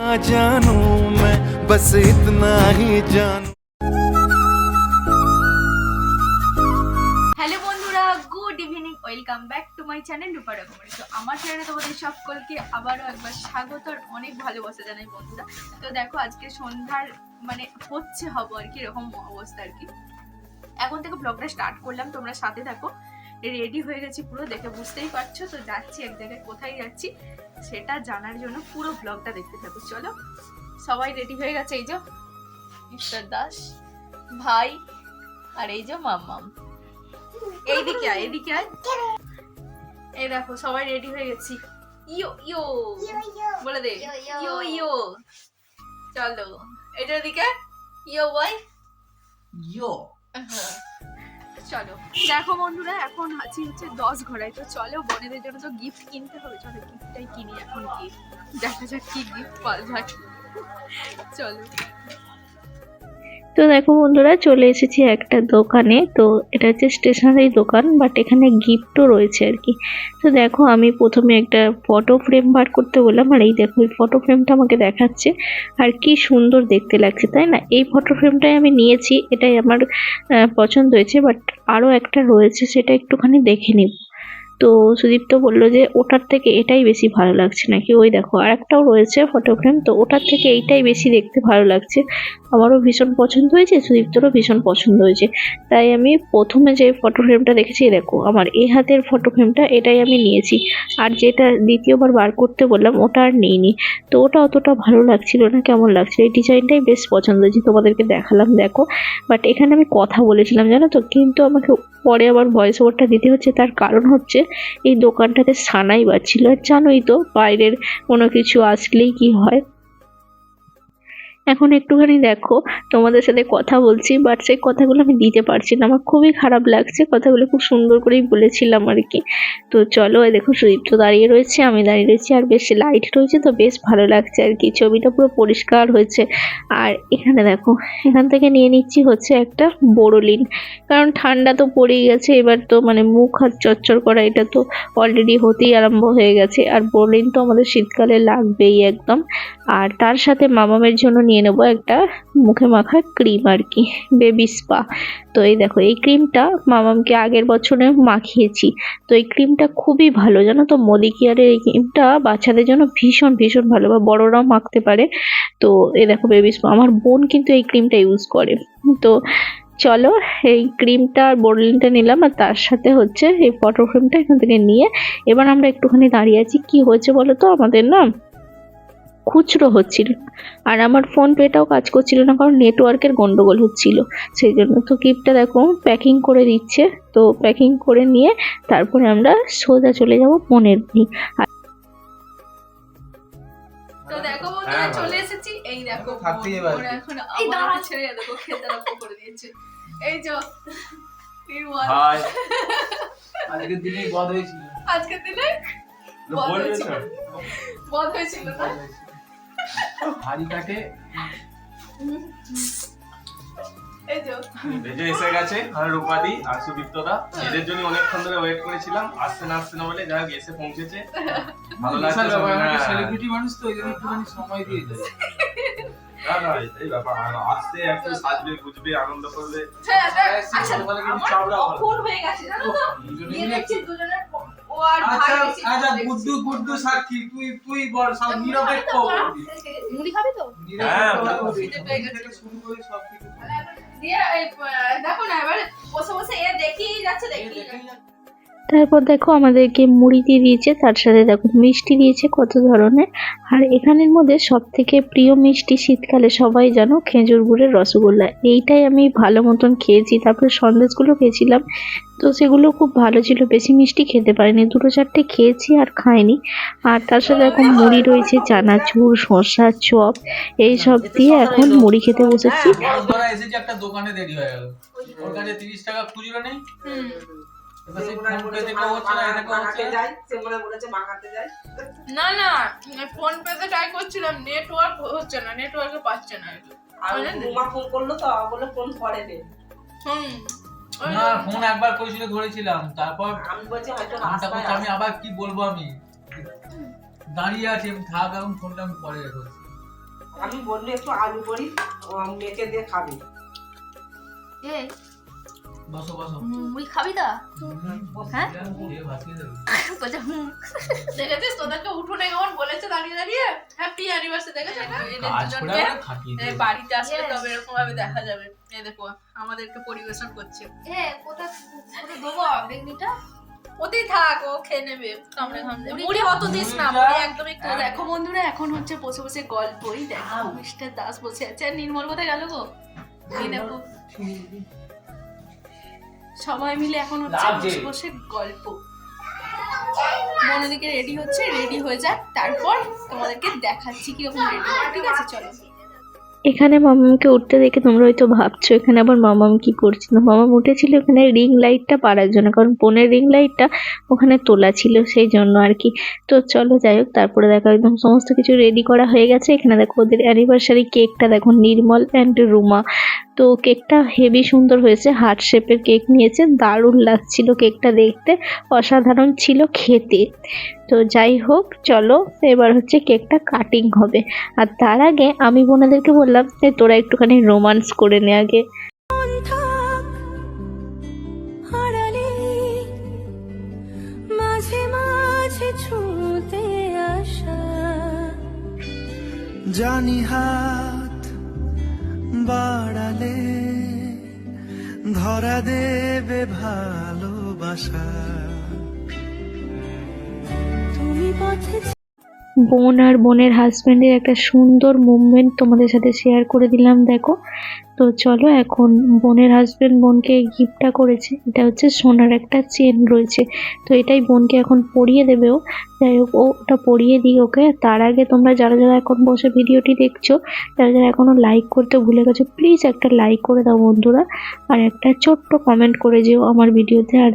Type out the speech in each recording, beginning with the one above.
जानू मैं बस इतना ही जानू হ্যালো বন্ধুরা good evening welcome back to my channel Rupa রকমারি তো আমার চ্যানেলে তোমাদের সকলকে আবারও একবার স্বাগত আর অনেক ভালোবাসা জানাই বন্ধুরা তো দেখো আজকে সন্ধ্যার মানে হচ্ছে হব আর কি এরকম অবস্থা আর কি এখন থেকে ব্লগটা স্টার্ট করলাম তোমরা সাথে থাকো রেডি হয়ে গেছি পুরো দেখে বুঝতেই পারছ তো যাচ্ছি এক জায়গায় কোথায় যাচ্ছি সেটা জানার জন্য পুরো ব্লগটা দেখতে থাকো। চলো সবাই রেডি হয়ে গেছে এই যে ঈশ্বর দাস ভাই আর এই যে মাম্মাম। এইদিকে আয় এদিকে আয়। এই দেখো সবাই রেডি হয়ে গেছি। ইয়ো ইয়ো বলে দে। ইয়ো ইয়ো। চলো এটার দিকে ইয়ো বয় ইয়ো। চলো। দেখো বন্ধুরা, এখন আছি হচ্ছে দশ ঘোড়ায়। তো চলো, বোনেদের জন্য তো গিফট কিনতে হবে। চলো গিফটটাই কিনি এখন কি দেখা যাক কি গিফট পাওয়া যায়। চলো। তো দেখো বন্ধুরা, চলে এসেছি একটা দোকানে। তো এটা হচ্ছে স্টেশনারি দোকান বাট এখানে গিফটও রয়েছে আর কি। তো দেখো, আমি প্রথমে একটা ফটো ফ্রেম বার করতে বললাম, আর এই দেখো, এই ফটো ফ্রেমটা আমাকে দেখাচ্ছে। আর কি সুন্দর দেখতে লাগছে, তাই না? এই ফটো ফ্রেমটাই আমি নিয়েছি, এটাই আমার পছন্দ হয়েছে বাট আরও একটা রয়েছে, সেটা একটুখানি দেখে নিব তো সুদীপ্ত বলল যে, ওটার থেকে এটাই বেশি ভালো লাগছে নাকি? ওই দেখো আর একটাও রয়েছে ফটো ফ্রেম তো ওটার থেকে এইটাই বেশি দেখতে ভালো লাগছে। আমারও ভীষণ পছন্দ হয়েছে, সুদীপ্তরও ভীষণ পছন্দ হয়েছে। তাই আমি প্রথমে যে ফটো ফ্রেমটা দেখেছি দেখো, আমার এই হাতের ফটো ফ্রেমটা এটাই আমি নিয়েছি। আর যেটা দ্বিতীয়বার বার করতে বললাম, ওটা আর নিইনি। তো ওটা অতটা ভালো লাগছিল না, কেমন লাগছে এই ডিজাইনটাই বেশ পছন্দ হয়েছে, তোমাদেরকে দেখালাম, দেখো। বাট এখানে আমি কথা বলেছিলাম, জানো তো? কিন্তু আমাকে পরে আবার ভয়েস ওভারটা দিতে হচ্ছে, তার কারণ হচ্ছে এই দোকানটাতে সানাই বাজছিল আর জানোই তো বাইরের কোনো কিছু আসলেই কি হয়। এখন একটুখানি দেখো, তোমাদের সাথে কথা বলছি বাট সেই কথাগুলো আমি দিতে পারছি না। আমার খুবই খারাপ লাগছে, কথাগুলো খুব সুন্দর করেই বলেছিলাম আর কি। তো চলো দেখো সুদীপ তো দাঁড়িয়ে রয়েছে, আমি দাঁড়িয়ে রয়েছি, আর বেশ লাইট রয়েছে, তো বেশ ভালো লাগছে আর কি। ছবিটা পুরো পরিষ্কার হয়েছে। আর এখানে দেখো, এখান থেকে নিয়ে নিচ্ছি হচ্ছে একটা বোরোলিন। কারণ ঠান্ডা তো পড়েই গেছে, এবার তো মানে মুখ হাত চচ্চর করা, এটা তো অলরেডি হতেই আরম্ভ হয়ে গেছে। আর বোরোলিন তো আমাদের শীতকালে লাগবেই একদম। আর তার সাথে মামামের জন্য নিয়ে নেব একটা মুখে মাখা ক্রিম আর কি বেবি স্পা তো এই দেখো, এই ক্রিমটা মামামকে আগের বছরে মাখিয়েছি। তো এই ক্রিমটা খুবই ভালো, জানো তো? মোদি কেয়ারের এই ক্রিমটা বাচ্চাদের জন্য ভীষণ ভীষণ ভালো বা বড়রাও মাখতে পারে। তো এই দেখো বেবি স্পা আমার বোন কিন্তু এই ক্রিমটা ইউজ করে। তো চলো, এই ক্রিমটা আর বোরলিনটা নিলাম আর তার সাথে হচ্ছে এই ফটো ফ্রেমটা এখান থেকে নিয়ে, এবার আমরা একটুখানি দাঁড়িয়ে আছি। কি হয়েছে বলো তো আমাদের, না? খুচরো হচ্ছিল। আর আমার ফোন পেটাও কাজ করছিল না কারণ নেটওয়ার্কের গন্ডগোল হচ্ছিল। সেই জন্য তো কিপটা দেখো প্যাকিং করে দিচ্ছে। তো প্যাকিং করে নিয়ে তারপরে আমরা সোজা চলে যাব পনেরো দিন তো দেখো বন্ধুরা হ্যাঁ, চলে এসেছি। এই দেখো ওরা। এখন আমার ছেড়ে দেখো খেতে আরম্ভ করে দিয়েছে। এই যে আজকের দিনেই বধ হয়েছিল। আজকের দিনে বধ হয়েছিল? বধ হয়েছিল না? হাড়ি কাটে এই যে। ভেজে এসে গেছে আর রূপাদি আর সুদীপ্তদা। এদের জন্য অনেকক্ষণ ধরে ওয়েট করেছিলাম আসতে না আসতে না বলে যাই হোক এসে পৌঁছেছে। ভালো লাগছে ব্যাপার, হ্যাঁ। সেলিব্রিটি মানুষ তো ওই জন্য একটুখানি সময় দিয়ে দেয় না, না, এটাই ব্যাপার আর আসতে একটু সাজবে বুঝবে আনন্দ করবে। আর ভাই আচ্ছা আচ্ছা। গুড্ডু গুড্ডু সাক্ষী তুই তুই বল সব নিরপেক্ষ খাবি তো, করবি। মুড়ি খাবি তো হ্যাঁ, নিরপেক্ষ করবি। খিদে পেয়ে গেছে। থেকে শুরু করে সব কিছু দিয়ে দেখো না এবার বসে বসে এ দেখেই যাচ্ছে দেখেই যাচ্ছে দেখেই যাচ্ছে। তারপর দেখো আমাদেরকে মুড়ি দিয়ে দিয়েছে তার সাথে দেখো মিষ্টি দিয়েছে কত ধরনের। আর এখানের মধ্যে সব থেকে প্রিয় মিষ্টি শীতকালে সবাই জানো খেজুর গুড়ের রসগোল্লা। এইটাই আমি ভালো মতন খেয়েছি তারপর সন্দেশগুলো খেয়েছিলাম তো সেগুলো খুব ভালো ছিল বেশি মিষ্টি খেতে পারিনি। দুটো চারটে খেয়েছি আর খাইনি। আর তার সাথে এখন মুড়ি রয়েছে চানাচুর শসা চপ এই সব দিয়ে এখন মুড়ি খেতে বসেছি। একটা দোকানে দেরি হয়ে গেল। ওর কাছে তিরিশ টাকা খুচরো নেই? না না ফোন পেতে ট্রাই করছিলাম নেটওয়ার্ক হচ্ছে না নেটওয়ার্কে পাচ্ছে না আর? ফোন করল তো বলে ফোন করে দে হুম। না ফোন একবার করেছিল ধরেছিলাম। তারপর আমি বলছি হয়তো রাস্তায় আমি আবার কি বলব আমি? দাঁড়িয়ে আছি আমি থাক এখন ফোনটা আমি পরে আমি বলল একটু আলু করি মেখে দিয়ে খাবি। এই বসো বসো। মুই খাবি হ্যাঁ? বলছে হুম। দেখেছিস তোদেরকে উঠোনে কেমন বলেছে দাঁড়িয়ে দাঁড়িয়ে? হ্যাপি অ্যানিভার্সারি দেখেছ এদের দুজনকে? বাড়িতে আসলে তবে এরকম ভাবে দেখা যাবে। এই দেখো আমাদেরকে পরিবেশন করছে। এ কোথা কোথা দেবো? বেগনিটা? ওতেই থাক ও খেয়ে নেবে। কামড়ে কামড়ে মুড়ি অত দিস না মুড়িটা- মুড়ি একদম একটু দেখো বন্ধুরা এখন হচ্ছে বসে বসে গল্পই দেখো। মিস্টার দাস বসে আছে। আর নির্মল কোথায় গেল গো? দেখো। সবাই মিলে এখন হচ্ছে বসে বসে গল্প। মনোদিকে রেডি হচ্ছে রেডি হয়ে যাক তারপর তোমাদেরকে দেখাচ্ছি কীরকম রেডি ঠিক আছে চলো। এখানে মামামকে উঠতে দেখে তোমরা হয়তো ভাবছ, এখানে আবার মামাম কি করছে? মামাম উঠেছিল এখানে রিং লাইটটা পাড়ার জন্য, কারণ বোনের রিং লাইটটা ওখানে তোলা ছিল সেই জন্য আর কি। তো চলো যাই হোক, তারপরে দেখো একদম সমস্ত কিছু রেডি করা হয়ে গেছে। এখানে দেখো ওদের অ্যানিভার্সারি কেকটা দেখো নির্মল অ্যান্ড রুমা। তো কেকটা হেভি সুন্দর হয়েছে হার্ট শেপের কেক নিয়েছে, দারুণ লাগছিল কেকটা দেখতে, অসাধারণ ছিল খেতে। তো যাই হোক চলো এবার হচ্ছে কেকটা কাটিং হবে। আর তার আগে আমি বোনাদেরকে বললাম যে তোরা একটুখানি রোমান্স করে নে আগে। মাঝে মাঝে ছুঁতে আসা। জানি হাত বাড়ালে ধরা দেবে ভালোবাসা। বোন আর বোনের হাজব্যান্ডের একটা সুন্দর মুভমেন্ট তোমাদের সাথে শেয়ার করে দিলাম, দেখো। তো চলো এখন বোনের হাজব্যান্ড বোনকে গিফটটা করেছে। এটা হচ্ছে সোনার একটা চেন রয়েছে। তো এটাই বোনকে এখন পরিয়ে দেবেও যাই হোক ওটা পরিয়ে দিই ওকে। তার আগে তোমরা যারা যারা এখন বসে ভিডিওটি দেখছ, যারা যারা এখনও লাইক করতে ভুলে গেছো প্লিজ একটা লাইক করে দাও বন্ধুরা। আর একটা ছোট্ট কমেন্ট করে যেও আমার ভিডিওতে আর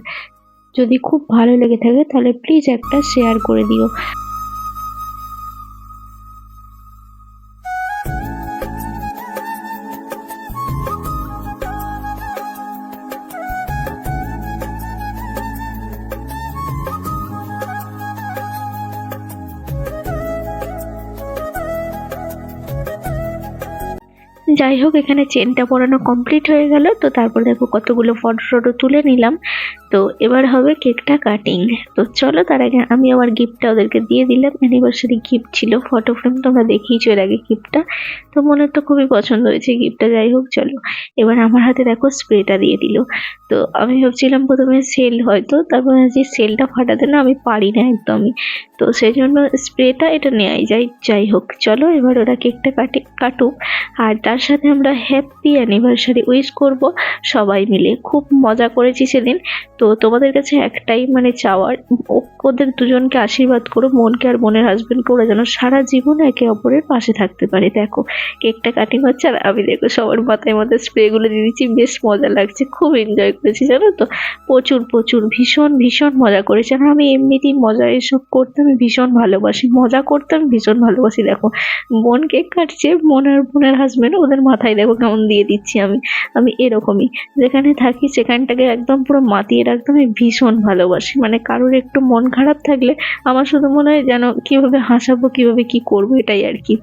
যদি খুব ভালো লেগে থাকে তাহলে প্লিজ একটা শেয়ার করে দিও। যাই হোক, এখানে চেনটা পরানো কমপ্লিট হয়ে গেল। তো তারপর দেখো কতগুলো ফটো টটো তুলে নিলাম। তো এবার হবে কেকটা কাটিং তো চলো, তার আগে আমি আমার গিফটটা ওদেরকে দিয়ে দিলাম। অ্যানিভার্সারি গিফট ছিল ফটো ফ্রেম তোমরা দেখিয়েছো এর আগে গিফটটা তো মনে তো খুবই পছন্দ হয়েছে গিফটটা যাই হোক, চলো। এবার আমার হাতে দেখো স্প্রেটা দিয়ে দিল। তো আমি ভাবছিলাম প্রথমে সেল হয়তো, তারপর যে সেলটা ফাটাতে না আমি পারি না একদমই। তো সেই জন্য স্প্রেটা এটা নেওয়াই যায় যাই হোক, চলো এবার ওরা কেকটা কাটে কাটুক। আর তার সাথে আমরা হ্যাপি অ্যানিভার্সারি উইশ করব সবাই মিলে। খুব মজা করেছি সেদিন। তো তোমাদের কাছে একটাই মানে চাওয়ার, ওদের দুজনকে আশীর্বাদ করো, মনকে আর বোনের হাজবেন্ডকে ওরা যেন সারা জীবন একে অপরের পাশে থাকতে পারে। দেখো, কেকটা কাটিং হচ্ছে আর আমি দেখো সবার মাথায় মাথায় স্প্রেগুলো দিয়ে দিচ্ছি, বেশ মজা লাগছে, খুব এনজয় করেছি, জানো তো? প্রচুর প্রচুর, ভীষণ ভীষণ মজা করেছি। আর আমি এমনিতেই মজা এসব করতে আমি ভীষণ ভালোবাসি, মজা করতে আমি ভীষণ ভালোবাসি, দেখো। বোন কেক কাটছে, বোন আর বোনের হাজবেন্ড ওদের মাথায় দেখো কেমন দিয়ে দিচ্ছি আমি। আমি এরকমই। যেখানে থাকি সেখানটাকে একদম পুরো মাতিয়ে রাখতে আমি ভীষণ ভালোবাসি। মানে কারোর একটু মন খারাপ থাকলে আমার শুধু মনে হয় যেন কীভাবে হাসাবো, কীভাবে কী করব, এটাই আর কি।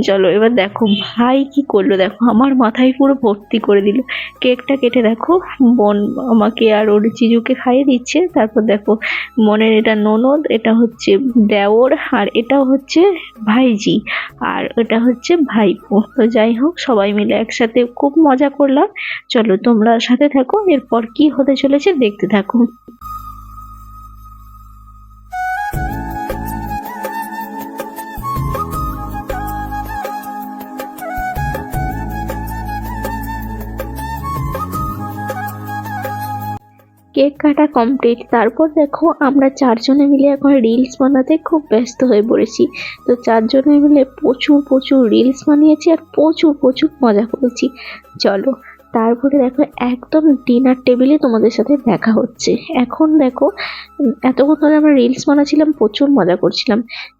চলো, এবার দেখো, ভাই কি করল? দেখো, আমার মাথায় পুরো ভর্তি করে দিল। কেকটা কেটে দেখো, বোন আমাকে আর ওর চিজুকে খাইয়ে দিচ্ছে। তারপর দেখো মনের এটা ননদ, এটা হচ্ছে দেওর, আর এটা হচ্ছে ভাইজি, আর এটা হচ্ছে ভাইপো। তো যাই হোক, সবাই মিলে একসাথে খুব মজা করলাম। চলো, তোমরা সাথে থাকো, এরপর কি হতে চলেছে দেখতে থাকো। কেক কাটা কমপ্লিট তারপর দেখো আমরা চারজনে মিলে এখন রিলস বানাতে খুব ব্যস্ত হয়ে পড়েছি। তো চারজনে মিলে প্রচুর প্রচুর রিলস বানিয়েছি আর প্রচুর প্রচুর মজা করেছি। চলো তারপরে দেখো একদম ডিনার টেবিলে তোমাদের সাথে দেখা হচ্ছে। এখন দেখো, এতক্ষণ ধরে আমরা রিলস বানাচ্ছিলাম, প্রচুর মজা করছিলাম।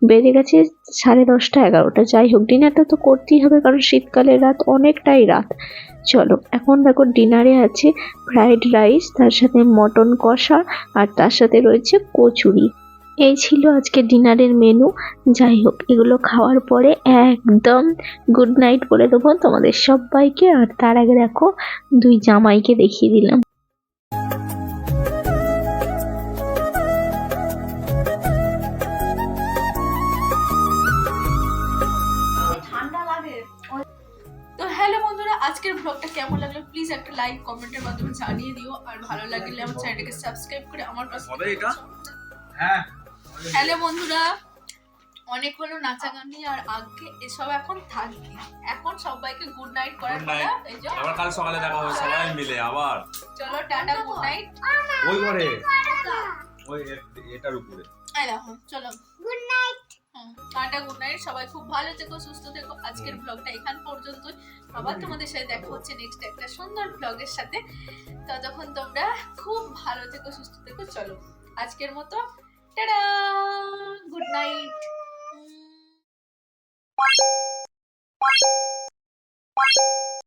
বেড়ে গেছে সাড়ে দশটা, এগারোটা। যাই হোক ডিনারটা তো করতেই হবে, কারণ শীতকালের রাত অনেকটাই রাত। চলো, এখন দেখো ডিনারে আছে ফ্রাইড রাইস তার সাথে মটন কষা, আর তার সাথে রয়েছে কচুরি। এই ছিল আজকে ডিনারের মেনু। যাই হোক এগুলো খাওয়ার পরে একদম গুড নাইট বলে দেবো তোমাদের সবাইকে। আর তার আগে দেখো দুই জামাইকে দেখিয়ে দিলাম। ঠান্ডা লাগে। তো হ্যালো বন্ধুরা আজকের ব্লগটা কেমন লাগল প্লিজ একটা লাইক কমেন্টের মাধ্যমে জানিয়ে দিও। আর ভালো লাগলে আমার চ্যানেলটাকে সাবস্ক্রাইব করে আমার পাশে হ্যাঁ। হ্যালো বন্ধুরা অনেক হলো নাচাগানি আর আগে এসব এখন থাকবে। এখন সবাইকে গুড নাইট করার Good কথা এই যে আবার কাল সকালে দেখা হবে সবাই মিলে আবার। চলো টাটা গুড নাইট ওই ঘরে। ওই এটার উপরে। এই দেখো চলো। Good night tata good night সবাই খুব ভালো থেকো সুস্থ থেকো। আজকের ব্লগটা এখান পর্যন্ত আবার তোমাদের সাথে দেখা হচ্ছে নেক্সট একটা সুন্দর ব্লগের সাথে। ততক্ষণ তোমরা খুব ভালো থেকো সুস্থ থেকো। চলো আজকের মতো tata good night Thank you.